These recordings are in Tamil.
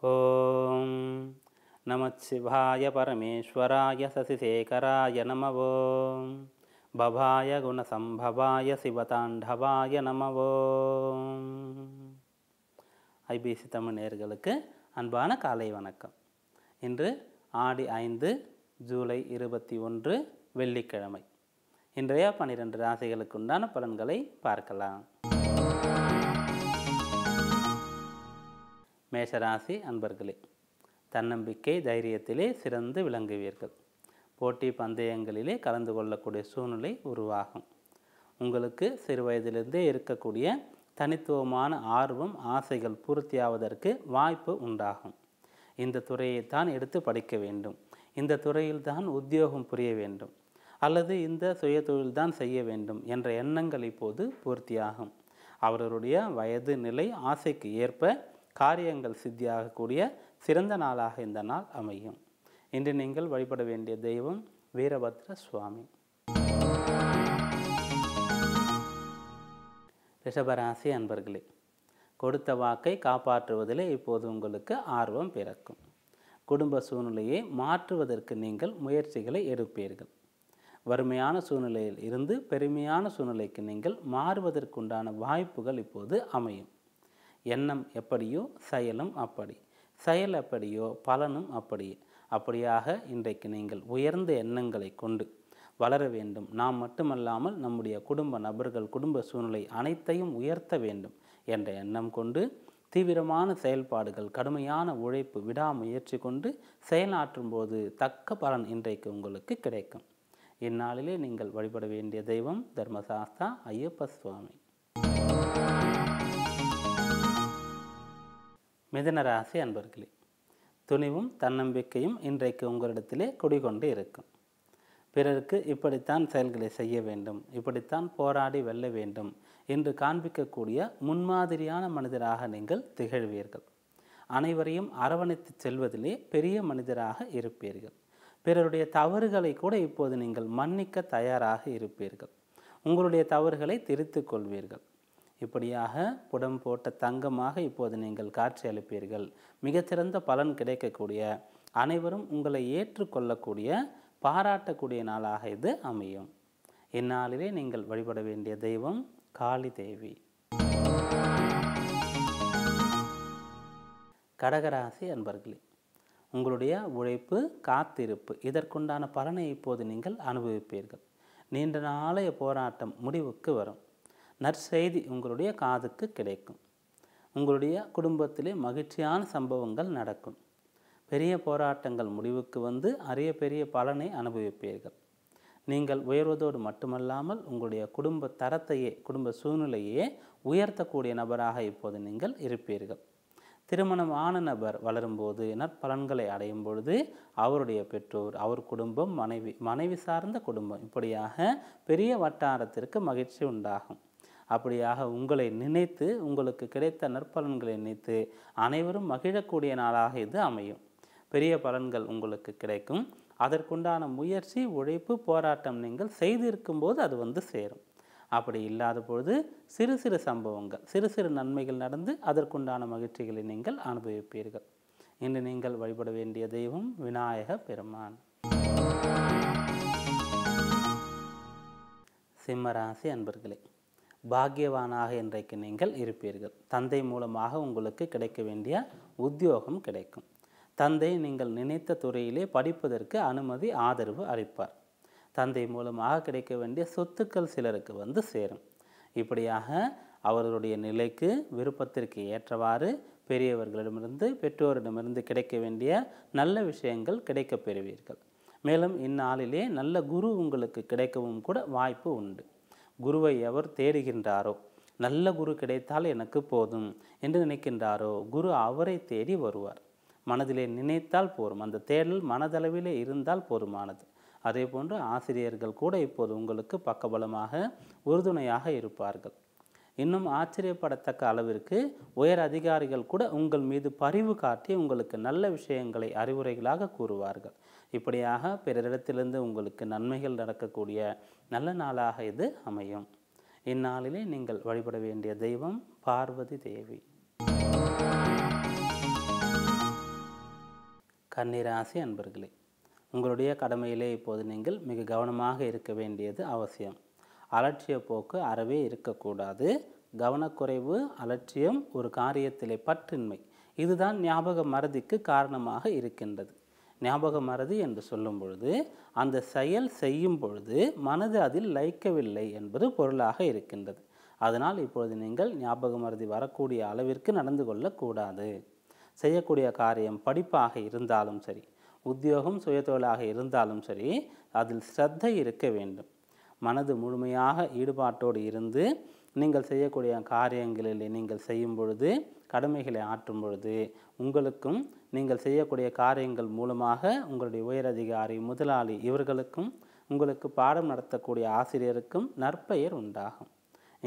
Oh. नमः परमेश्वराय शशिशेखराय नमः ॐ भवाय गुणसम्भवाय சிவதாண்டவாய நமவோம் ஐபிசி தமிழ் நேயர்களுக்கு அன்பான காலை வணக்கம் இன்று ஆடி ஐந்து ஜூலை இருபத்தி ஒன்று வெள்ளிக்கிழமை இன்றைய பன்னிரெண்டு ராசிகளுக்கு உண்டான பலன்களை பார்க்கலாம் மேஷராசி அன்பர்களே தன்னம்பிக்கை தைரியத்திலே சிறந்து விளங்குவீர்கள். போட்டி பந்தயங்களிலே கலந்து கொள்ளக்கூடிய சூழ்நிலை உருவாகும். உங்களுக்கு சிறு வயதிலிருந்தே இருக்கக்கூடிய தனித்துவமான ஆர்வம் ஆசைகள் பூர்த்தியாவதற்கு வாய்ப்பு உண்டாகும். இந்த துறையை தான் எடுத்து படிக்க வேண்டும். இந்த துறையில்தான் உத்தியோகம் புரிய வேண்டும். அல்லது இந்த சுய தொழில்தான் செய்ய வேண்டும் என்ற எண்ணங்கள் இப்போது பூர்த்தியாகும். அவர்களுடைய வயது நிலை ஆசைக்கு ஏற்ப காரியங்கள் சித்தியாகக்கூடிய சிறந்த நாளாக இந்த நாள் அமையும். இன்று நீங்கள் வழிபட வேண்டிய தெய்வம் வீரபத்ர சுவாமி. ரிஷபராசி அன்பர்களே கொடுத்த வாக்கை காப்பாற்றுவதிலே இப்போது உங்களுக்கு ஆர்வம் பிறக்கும். குடும்ப சூழ்நிலையை மாற்றுவதற்கு நீங்கள் முயற்சிகளை எடுப்பீர்கள். வறுமையான சூழ்நிலையில் இருந்து பெருமையான சூழ்நிலைக்கு நீங்கள் மாறுவதற்குண்டான வாய்ப்புகள் இப்போது அமையும். எண்ணம் எப்படியோ செயலும் அப்படி. செயல் அப்படியோ பலனும் அப்படியே அப்படியாக இன்றைக்கு நீங்கள் உயர்ந்த எண்ணங்களை கொண்டு வளர வேண்டும். நாம் மட்டுமல்லாமல் நம்முடைய குடும்ப நபர்கள் குடும்ப சூழ்நிலை அனைத்தையும் உயர்த்த வேண்டும் என்ற எண்ணம் கொண்டு தீவிரமான செயல்பாடுகள் கடுமையான உழைப்பு விடாமுயற்சி கொண்டு செயலாற்றும் போது தக்க பலன் இன்றைக்கு உங்களுக்கு கிடைக்கும். இந்நாளிலே நீங்கள் வழிபட வேண்டிய தெய்வம் தர்மசாஸ்தா ஐயப்ப சுவாமி. மிதன ராசி அன்பர்களே துணிவும் தன்னம்பிக்கையும் இன்றைக்கு உங்களிடத்திலே குடிகொண்டு இருக்கும். பிறருக்கு இப்படித்தான் செயல்களை செய்ய வேண்டும் இப்படித்தான் போராடி வெல்ல வேண்டும் என்று காண்பிக்கக்கூடிய முன்மாதிரியான மனிதராக நீங்கள் திகழ்வீர்கள். அனைவரையும் அரவணைத்து செல்வதிலே பெரிய மனிதராக இருப்பீர்கள். பிறருடைய தவறுகளை கூட இப்போது நீங்கள் மன்னிக்க தயாராக இருப்பீர்கள். உங்களுடைய தவறுகளை திருத்திக் கொள்வீர்கள். இப்படியாக புடம் போட்ட தங்கமாக இப்போது நீங்கள் காட்சி அளிப்பீர்கள். மிகச்சிறந்த பலன் கிடைக்கக்கூடிய அனைவரும் உங்களை ஏற்றுக்கொள்ளக்கூடிய பாராட்டக்கூடிய நாளாக இது அமையும். இந்நாளிலே நீங்கள் வழிபட வேண்டிய தெய்வம் காளி தேவி. கடகராசி அன்பர்களே உங்களுடைய உழைப்பு காத்திருப்பு இதற்குண்டான பலனை இப்போது நீங்கள் அனுபவிப்பீர்கள். நீண்ட நாளைய போராட்டம் முடிவுக்கு வரும். நற்செய்தி உங்களுடைய காதுக்கு கிடைக்கும். உங்களுடைய குடும்பத்திலே மகிழ்ச்சியான சம்பவங்கள் நடக்கும். பெரிய போராட்டங்கள் முடிவுக்கு வந்து அரிய பெரிய பலனை அனுபவிப்பீர்கள். நீங்கள் உயர்வதோடு மட்டுமல்லாமல் உங்களுடைய குடும்ப தரத்தையே குடும்ப சூழ்நிலையே உயர்த்தக்கூடிய நபராக இப்போது நீங்கள் இருப்பீர்கள். திருமணம் ஆன நபர் வளரும்போது நற்பலன்களை அடையும் பொழுது அவருடைய பெற்றோர் அவர் குடும்பம் மனைவி மனைவி சார்ந்த குடும்பம் இப்படியாக பெரிய வட்டாரத்திற்கு மகிழ்ச்சி உண்டாகும். அப்படியாக உங்களை நினைத்து உங்களுக்கு கிடைத்த நற்பலன்களை நினைத்து அனைவரும் மகிழக்கூடிய நாளாக இது அமையும். பெரிய பலன்கள் உங்களுக்கு கிடைக்கும். அதற்குண்டான முயற்சி உழைப்பு போராட்டம் நீங்கள் செய்திருக்கும் போது அது வந்து சேரும். அப்படி இல்லாத பொழுது சிறு சிறு சம்பவங்கள் சிறு சிறு நன்மைகள் நடந்து அதற்குண்டான மகிழ்ச்சிகளை நீங்கள் அனுபவிப்பீர்கள். இன்று நீங்கள் வழிபட வேண்டிய தெய்வம் விநாயக பெருமான். சிம்மராசி அன்பர்களே பாக்கியவானாக இன்றைக்கு நீங்கள் இருப்பீர்கள். தந்தை மூலமாக உங்களுக்கு கிடைக்க வேண்டிய உத்தியோகம் கிடைக்கும். தந்தை நீங்கள் நினைத்த துறையிலே படிப்பதற்கு அனுமதி ஆதரவு அளிப்பார். தந்தை மூலமாக கிடைக்க வேண்டிய சொத்துக்கள் சிலருக்கு வந்து சேரும். இப்படியாக அவர்களுடைய நிலைக்கு விருப்பத்திற்கு ஏற்றவாறு பெரியவர்களிடமிருந்து பெற்றோரிடமிருந்து கிடைக்க வேண்டிய நல்ல விஷயங்கள் கிடைக்கப் பெறுவீர்கள். மேலும் இந்நாளிலே நல்ல குரு உங்களுக்கு கிடைக்கவும் கூட வாய்ப்பு உண்டு. குருவை எவர் தேடுகின்றாரோ? நல்ல குரு கிடைத்தால் எனக்கு போதும் என்று நினைக்கின்றாரோ? குரு அவரை தேடி வருவார். மனதிலே நினைத்தால் போரும். அந்த தேடல் மனதளவிலே இருந்தால் போதுமானது அதே போன்று ஆசிரியர்கள் கூட இப்போது உங்களுக்கு பக்கபலமாக உறுதுணையாக இருப்பார்கள். இன்னும் ஆச்சரியப்படத்தக்க அளவிற்கு உயர் அதிகாரிகள் கூட உங்கள் மீது பரிவு காட்டி உங்களுக்கு நல்ல விஷயங்களை அறிவுரைகளாக கூறுவார்கள். இப்படியாக பிறரிடத்திலிருந்து உங்களுக்கு நன்மைகள் நடக்கக்கூடிய நல்ல நாளாக இது அமையும். இந்நாளிலே நீங்கள் வழிபட வேண்டிய தெய்வம் பார்வதி தேவி. கன்னிராசி அன்பர்களே உங்களுடைய கடமையிலே இப்போது நீங்கள் மிக கவனமாக இருக்க வேண்டியது அவசியம். அலட்சிய போக்கு அறவே இருக்கக்கூடாது. கவனக்குறைவு அலட்சியம் ஒரு காரியத்திலே பற்றின்மை. இதுதான் ஞாபக மறதிக்கு காரணமாக இருக்கின்றது. ஞாபக மறதி என்று சொல்லும் பொழுது அந்த செயல் செய்யும் பொழுது மனது அதில் லயிக்கவில்லை என்பது பொருளாக இருக்கின்றது. அதனால் இப்பொழுது நீங்கள் ஞாபக மறதி வரக்கூடிய அளவிற்கு நடந்து கொள்ளக்கூடாது. செய்யக்கூடிய காரியம் படிப்பாக இருந்தாலும் சரி உத்தியோகம் சுயதொழிலாக இருந்தாலும் சரி அதில் ஸ்ரத்தை இருக்க வேண்டும். மனது முழுமையாக ஈடுபாட்டோடு இருந்து நீங்கள் செய்யக்கூடிய காரியங்களில் நீங்கள் செய்யும் பொழுது கடமைகளை ஆற்றும் பொழுது உங்களுக்கும் நீங்கள் செய்யக்கூடிய காரியங்கள் மூலமாக உங்களுடைய உயரதிகாரி முதலாளி இவர்களுக்கும் உங்களுக்கு பாடம் நடத்தக்கூடிய ஆசிரியருக்கும் நற்பெயர் உண்டாகும்.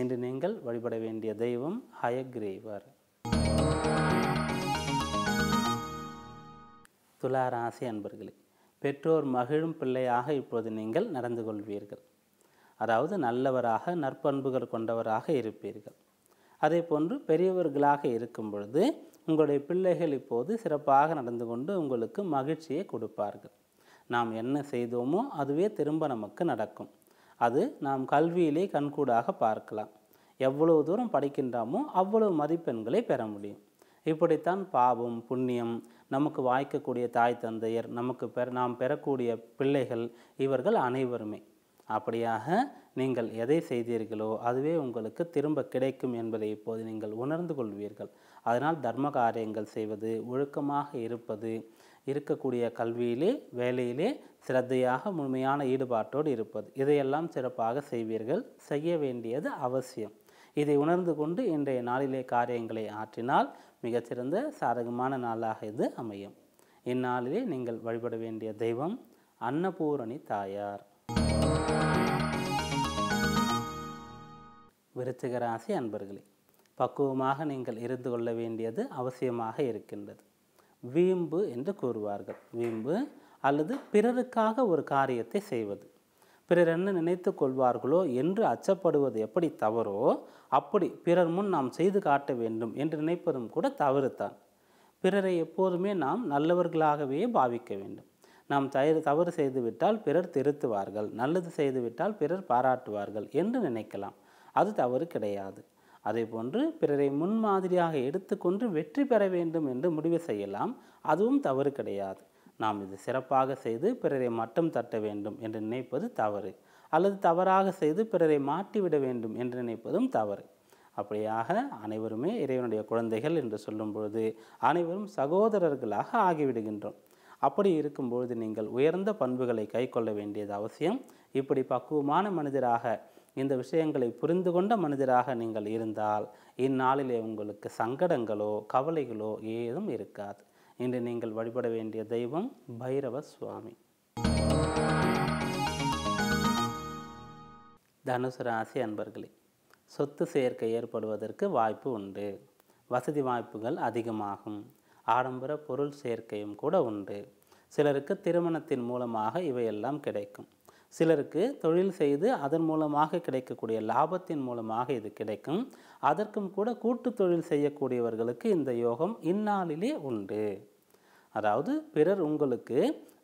இன்று நீங்கள் வழிபட வேண்டிய தெய்வம் ஹயக்ரீவர். துளாராசி அன்பர்களே பெற்றோர் மகிழும் பிள்ளையாக இப்போது நீங்கள் நடந்து கொள்வீர்கள். அதாவது நல்லவராக நற்பண்புகள் கொண்டவராக இருப்பீர்கள். அதே போன்று பெரியவர்களாக இருக்கும் பொழுது உங்களுடைய பிள்ளைகள் இப்போது சிறப்பாக நடந்து கொண்டு உங்களுக்கு மகிழ்ச்சியை கொடுப்பார்கள். நாம் என்ன செய்தோமோ அதுவே திரும்ப நமக்கு நடக்கும். அது நாம் கல்வியிலே கண்கூடாக பார்க்கலாம். எவ்வளவு தூரம் படிக்கின்றோமோ அவ்வளவு மதிப்பெண்களை பெற முடியும். இப்படித்தான் பாவம் புண்ணியம் நமக்கு வாய்க்கக்கூடிய தாய் தந்தையர் நமக்கு பெற நாம் பெறக்கூடிய பிள்ளைகள் இவர்கள் அனைவருமே. அப்படியாக நீங்கள் எதை செய்தீர்களோ அதுவே உங்களுக்கு திரும்ப கிடைக்கும் என்பதை இப்போது நீங்கள் உணர்ந்து கொள்வீர்கள். அதனால் தர்ம காரியங்கள் செய்வது ஒழுக்கமாக இருப்பது இருக்கக்கூடிய கல்வியிலே வேலையிலே சிரத்தையாக முழுமையான ஈடுபாட்டோடு இருப்பது. இதையெல்லாம் சிறப்பாக செய்வீர்கள். செய்ய வேண்டியது அவசியம். இதை உணர்ந்து கொண்டு இன்றைய நாளிலே காரியங்களை ஆற்றினால் மிகச்சிறந்த சாதகமான நாளாக இது அமையும். இந்நாளிலே நீங்கள் வழிபட வேண்டிய தெய்வம் அன்னபூரணி தாயார். விருச்சிக ராசி அன்பர்களே பக்குவமாக நீங்கள் இருந்து கொள்ள வேண்டியது அவசியமாக இருக்கின்றது. வீம்பு என்று கூறுவார்கள். வீம்பு அல்லது பிறருக்காக ஒரு காரியத்தை செய்வது. பிறர் என்ன நினைத்து கொள்வார்களோ என்று அச்சப்படுவது எப்படி தவறோ அப்படி பிறர் முன் நாம் செய்து காட்ட வேண்டும் என்று நினைப்பதும் கூட தவறுதான். பிறரை எப்போதுமே நாம் நல்லவர்களாகவே பாவிக்க வேண்டும். நாம் தயிர் தவறு செய்துவிட்டால் பிறர் திருத்துவார்கள். நல்லது செய்துவிட்டால் பிறர் பாராட்டுவார்கள் என்று நினைக்கலாம். அது தவறு கிடையாது. அதே போன்று பிறரை முன்மாதிரியாக எடுத்துக்கொண்டு வெற்றி பெற வேண்டும் என்று முடிவு செய்யலாம். அதுவும் தவறு கிடையாது. நாம் இது சிறப்பாக செய்து பிறரை மட்டம் தட்ட வேண்டும் என்று நினைப்பது தவறு. அல்லது தவறாக செய்து பிறரை மாட்டிவிட வேண்டும் என்று நினைப்பதும் தவறு. அப்படியாக அனைவருமே இறைவனுடைய குழந்தைகள் என்று சொல்லும் பொழுது அனைவரும் சகோதரர்களாக ஆகிவிடுகின்றோம். அப்படி இருக்கும்பொழுது நீங்கள் உயர்ந்த பண்புகளை கை கொள்ள வேண்டியது அவசியம். இப்படி பக்குவமான மனிதராக இந்த விஷயங்களை புரிந்து கொண்ட மனிதராக நீங்கள் இருந்தால் இந்நாளிலே உங்களுக்கு சங்கடங்களோ கவலைகளோ ஏதும் இருக்காது. இன்று நீங்கள் வழிபட வேண்டிய தெய்வம் பைரவ சுவாமி. தனுசு ராசி அன்பர்களே சொத்து சேர்க்கை ஏற்படுவதற்கு வாய்ப்பு உண்டு. வசதி வாய்ப்புகள் அதிகமாகும். ஆடம்பர பொருள் சேர்க்கையும் கூட உண்டு. சிலருக்கு திருமணத்தின் மூலமாக இவையெல்லாம் கிடைக்கும். சிலருக்கு தொழில் செய்து அதன் மூலமாக கிடைக்கக்கூடிய லாபத்தின் மூலமாக இது கிடைக்கும். அதற்கும் கூட கூட்டு தொழில் செய்யக்கூடியவர்களுக்கு இந்த யோகம் இந்நாளிலே உண்டு. அதாவது பிறர் உங்களுக்கு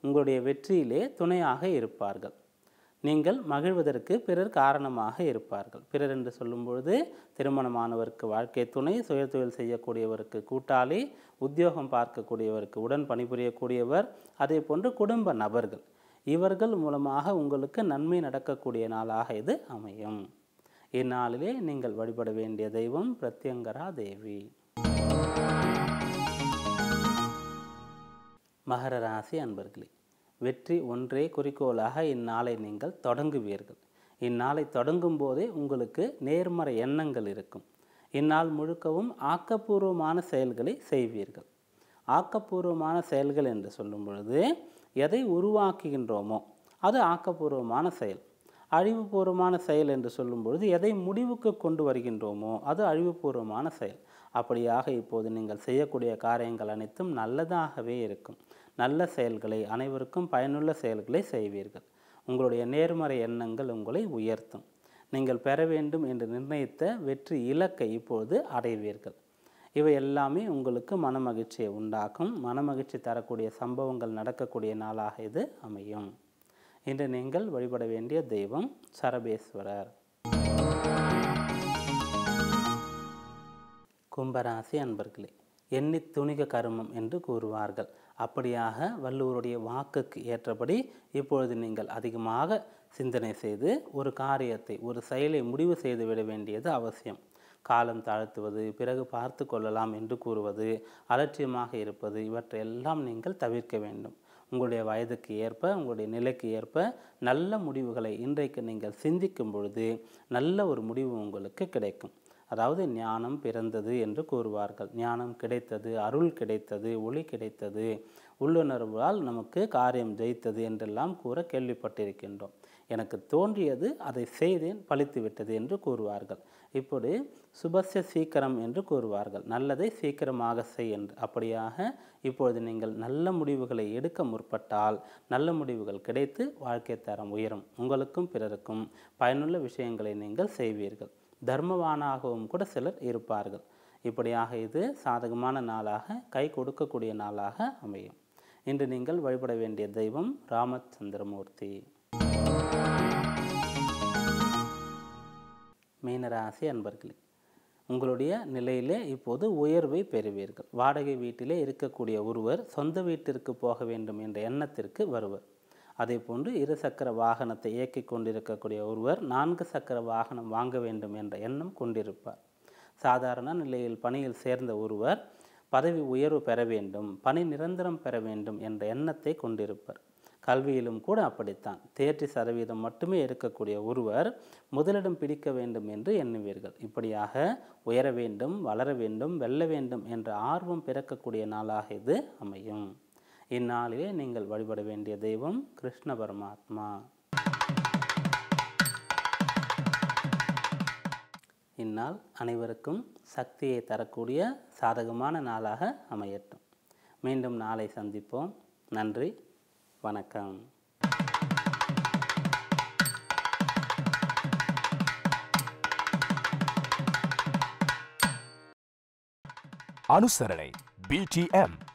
உங்களுடைய வெற்றியிலே துணையாக இருப்பார்கள். நீங்கள் மகிழ்வதற்கு பிறர் காரணமாக இருப்பார்கள். பிறர் என்று சொல்லும்பொழுது திருமணமானவருக்கு வாழ்க்கை துணை சுயதொழில் செய்யக்கூடியவருக்கு கூட்டாளி உத்தியோகம் பார்க்கக்கூடியவருக்கு உடன் பணிபுரியக்கூடியவர் அதே போன்று குடும்ப நபர்கள். இவர்கள் மூலமாக உங்களுக்கு நன்மை நடக்கக்கூடிய நாளாக இது அமையும். இந்நாளிலே நீங்கள் வழிபட வேண்டிய தெய்வம் பிரத்யங்கரா தேவி. மகர ராசி அன்பர்களே வெற்றி ஒன்றே குறிக்கோளாக இந்நாளை நீங்கள் தொடங்குவீர்கள். இந்நாளை தொடங்கும் போதே உங்களுக்கு நேர்மறை எண்ணங்கள் இருக்கும். இந்நாள் முழுக்கவும் ஆக்கப்பூர்வமான செயல்களை செய்வீர்கள். ஆக்கப்பூர்வமான செயல்கள் என்று சொல்லும் பொழுது எதை உருவாக்குகின்றோமோ அது ஆக்கப்பூர்வமான செயல். அழிவுபூர்வமான செயல் என்று சொல்லும்பொழுது எதை முடிவுக்கு கொண்டு வருகின்றோமோ அது அழிவுபூர்வமான செயல். அப்படியாக இப்போது நீங்கள் செய்யக்கூடிய காரியங்கள் அனைத்தும் நல்லதாகவே இருக்கும். நல்ல செயல்களை அனைவருக்கும் பயனுள்ள செயல்களை செய்வீர்கள். உங்களுடைய நேர்மறை எண்ணங்கள் உங்களை உயர்த்தும். நீங்கள் பெற வேண்டும் என்று நிர்ணயித்த வெற்றி இலக்கை இப்போது அடைவீர்கள். இவை எல்லாமே உங்களுக்கு மனமகிழ்ச்சியை உண்டாக்கும். மனமகிழ்ச்சி தரக்கூடிய சம்பவங்கள் நடக்கக்கூடிய நாளாக இது அமையும். இன்று நீங்கள் வழிபட வேண்டிய தெய்வம் சரபேஸ்வரர். கும்பராசி அன்பர்களே எண்ணி துணிக கருமம் என்று கூறுவார்கள். அப்படியாக வள்ளுவருடைய வாக்குக்கு ஏற்றபடி இப்பொழுது நீங்கள் அதிகமாக சிந்தனை செய்து ஒரு காரியத்தை ஒரு செயலை முடிவு செய்து விட வேண்டியது அவசியம். காலம் தாழ்த்துவது பிறகு பார்த்து கொள்ளலாம் என்று கூறுவது அலட்சியமாக இருப்பது இவற்றையெல்லாம் நீங்கள் தவிர்க்க வேண்டும். உங்களுடைய வயதுக்கு ஏற்ப உங்களுடைய நிலைக்கு ஏற்ப நல்ல முடிவுகளை இன்றைக்கு நீங்கள் சிந்திக்கும் பொழுது நல்ல ஒரு முடிவு உங்களுக்கு கிடைக்கும். அதாவது ஞானம் பிறந்தது என்று கூறுவார்கள். ஞானம் கிடைத்தது அருள் கிடைத்தது ஒளி கிடைத்தது உள்ளுணர்வால் நமக்கு காரியம் ஜெயித்தது என்றெல்லாம் கூற கேள்விப்பட்டிருக்கின்றோம். எனக்கு தோன்றியது அதை செய்தேன் பழித்து விட்டது என்று கூறுவார்கள். இப்படி சுபஸ்ய சீக்கிரம் என்று கூறுவார்கள். நல்லதை சீக்கிரமாக செய் என்று. அப்படியாக இப்பொழுது நீங்கள் நல்ல முடிவுகளை எடுக்க முற்பட்டால் நல்ல முடிவுகள் கிடைத்து வாழ்க்கை தரம் உயரும். உங்களுக்கும் பிறருக்கும் பயனுள்ள விஷயங்களை நீங்கள் செய்வீர்கள். தர்மவானாகவும் கூட சிலர் இருப்பார்கள். இப்படியாக இது சாதகமான நாளாக கை கொடுக்கக்கூடிய நாளாக அமையும். இன்று நீங்கள் வழிபட வேண்டிய தெய்வம் ராமச்சந்திரமூர்த்தி. மீனராசி அன்பர்களே உங்களுடைய நிலையிலே இப்போது உயர்வை பெறுவீர்கள். வாடகை வீட்டிலே இருக்கக்கூடிய ஒருவர் சொந்த வீட்டிற்கு போக வேண்டும் என்ற எண்ணத்திற்கு வருவர். அதே போன்று இரு சக்கர வாகனத்தை இயக்கி கொண்டிருக்கக்கூடிய ஒருவர் நான்கு சக்கர வாகனம் வாங்க வேண்டும் என்ற எண்ணம் கொண்டிருப்பார். சாதாரண நிலையில் பணியில் சேர்ந்த ஒருவர் பதவி உயர்வு பெற வேண்டும் பணி நிரந்தரம் பெற வேண்டும் என்ற எண்ணத்தை கொண்டிருப்பார். கல்வியிலும் கூட அப்படித்தான். தேர்ச்சி சதவீதம் மட்டுமே இருக்கக்கூடிய ஒருவர் முதலிடம் பிடிக்க வேண்டும் என்று எண்ணுவீர்கள். இப்படியாக உயர வேண்டும் வளர வேண்டும் வெல்ல வேண்டும் என்ற ஆர்வம் பிறக்கக்கூடிய நாளாக இது அமையும். இந்நாளிலே நீங்கள் வழிபட வேண்டிய தெய்வம் கிருஷ்ண பரமாத்மா. இந்நாள் அனைவருக்கும் சக்தியை தரக்கூடிய சாதகமான நாளாக அமையட்டும். மீண்டும் நாளை சந்திப்போம். நன்றி. வணக்கம். அனுசரணை பிடிஎம்